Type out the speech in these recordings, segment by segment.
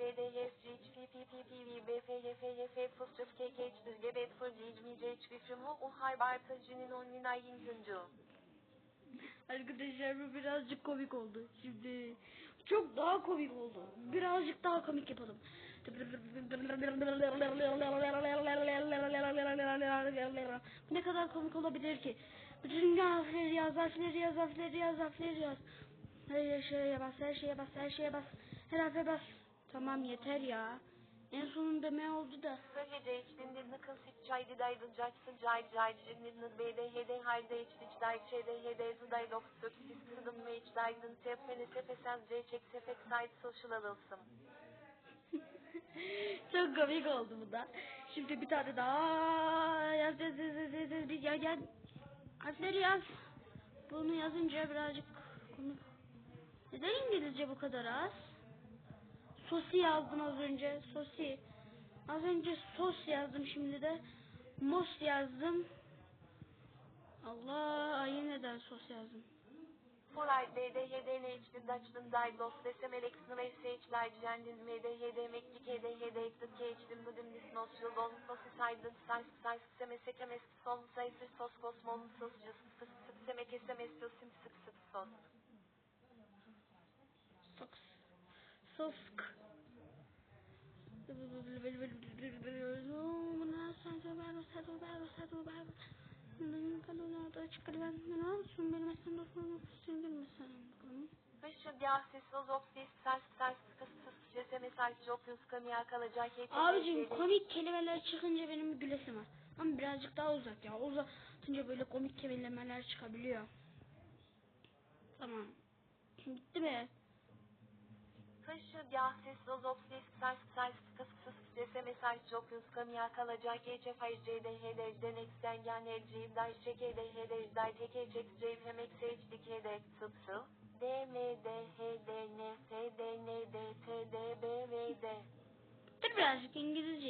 BDS GHP PPPV BFYFYF Fısçıf KKH Düzge Bedford Dicmice Çvifrimu Uhar Bartajinin Onlinay Yingüncü. Arkadaşlar bu birazcık komik oldu. Şimdi çok daha komik oldu. Birazcık daha komik yapalım. Ne kadar komik olabilir ki? Bütün harfleri yaz, harfleri yaz, harfleri yaz, harfleri yaz. Her şeye bas, her şeye bas, her şeye bas. Her harfe bas. Tamam yeter ya. En sonunda ne oldu da? Sahece içtindir nıkıl sit çay didaydın caçsın cay cay cimnir BDHD halde içtiç day ÇDHD zuday dok sök sis sıdım ve içdaydın tepene sepesen C çek sepek site social alılsın. Çok komik oldu bu da. Şimdi bir tane daha yaz yaz yaz yaz yaz yaz bir ya gel. Harfleri yaz. Bunu yazınca birazcık komik. Neden İngilizce bu kadar az? Sosi yazdım az önce. Sosi. Az önce sos yazdım şimdi de. Mos yazdım. Allah yeniden sos yazdım. Furay BDHD ne içtin daçtın day dost desem eleksini ve seçler cendin MDHD meklik HDHD ektik ke içtin bugün dis nosçul don sosi saydın say say semese kemes son sayısı sos kosmon sos cıs sıs sık seme kesemes sim sık sık sos. Soks. Sosk. Abicim komik kelimeler çıkınca benim gülesim var. Ama birazcık daha uzak ya. Uzatınca böyle komik kelimeler çıkabiliyor. Tamam. Bitti mi? Fışı gahsis ozopsis sars sars fıs fıs ceseme sars jopyus kamya kalacak geçe fayr cdhd deneksten gen elciyim day çekedhd day teke çek ceyv hemek seçtik hedek sıp sıp D M D H D N S D N D T D B V D Dur birazcık dinleyek.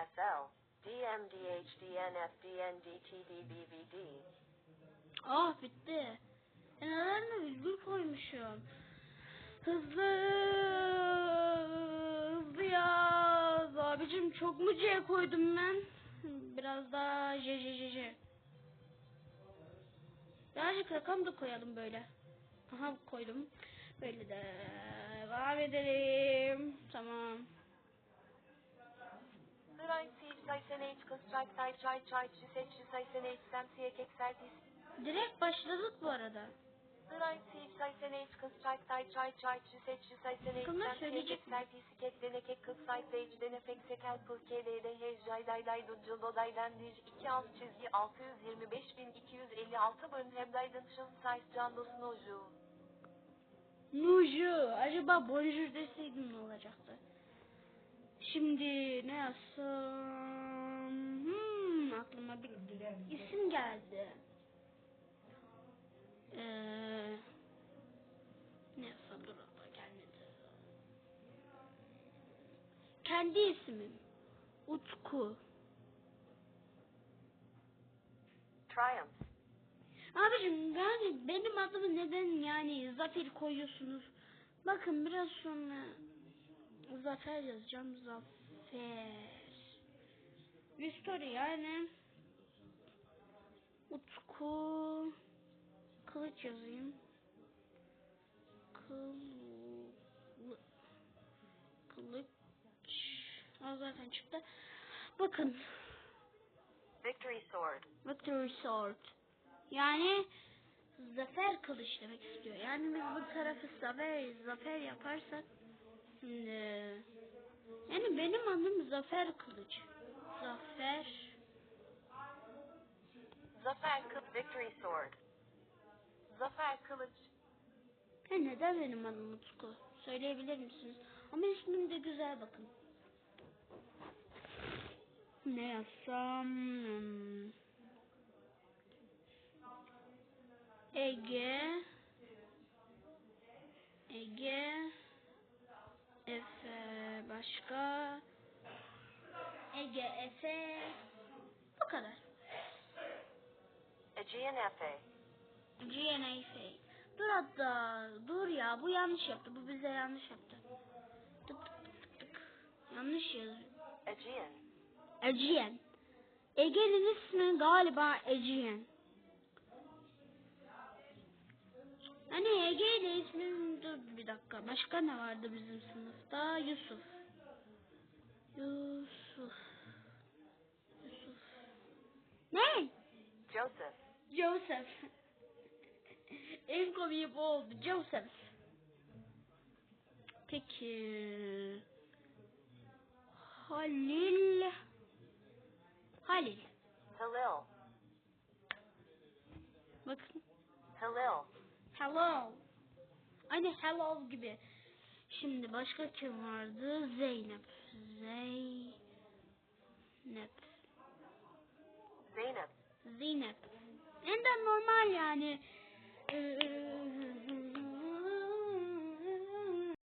Konuşarak çevirme. HDKHDKDHSPSL DMDHDNFDNDTDBVD Ah bitti. Neden virgül koymuşum? Hızlı hızlı yaz. Abicim çok mu C koydum ben? Biraz daha J J J J. Birazcık rakam da koyalım böyle. Aha koydum. Böyle de devam edelim. Tamam. Direkt başladık bu arada. Siyek söyleyecek mi? Eksertis Ketlenek Ek Kız Say Seyç Denefek Sekel Pırke Dede Hejcay Day Day Ducul Doday Dendiş 2 alt çizgi 625.256 bölüm Hebdaydın Şıl Say Can Dosun Oju Nuju. Acaba bonjour deseydim ne olacaktı? Şimdi ne yazsam? Hmm, aklıma bir isim geldi. Ee, ne yazsam dur aklıma gelmedi. Kendi ismim. Utku. Triumph Abicim yani benim adımı neden yani Zafer koyuyorsunuz? Bakın biraz sonra Zafer yazacağım. Zafer. Story yani Utku Kılıç yazayım. Kıl Kılıç o zaten çıktı. Bakın Victory Sword Victory Sword. Yani zafer kılıç demek istiyor. Yani biz bu tarafı zafer, zafer yaparsak şimdi yani benim adım Zafer Kılıç. Zafer Zafer Kılıç Victory Sword Zafer Kılıç Ha, neden benim adım Utku? Söyleyebilir misiniz? Ama ismim de güzel bakın. Ne yazsam? Hmm. Ege Ege başka Ege Efe bu kadar. Aegean Efe. GNA Efe. Dur hatta dur ya bu yanlış yaptı bu bize yanlış yaptı. Tık tık tık tık tık. Yanlış yazıyor. Aegean. Aegean. Ege'nin ismi galiba Aegean. Hani Ege ile ismim dur bir dakika. Başka ne vardı bizim sınıfta? Yusuf. Yusuf. Yusuf. Ne? Joseph. Joseph. en komiği bu oldu. Joseph. Peki. Halil. Halil. Halil. Bakın. Halil. Hello. Aynı hello gibi. Şimdi başka kim vardı? Zeynep. Zeynep. Zeynep. Zeynep. Enden normal yani. Ee,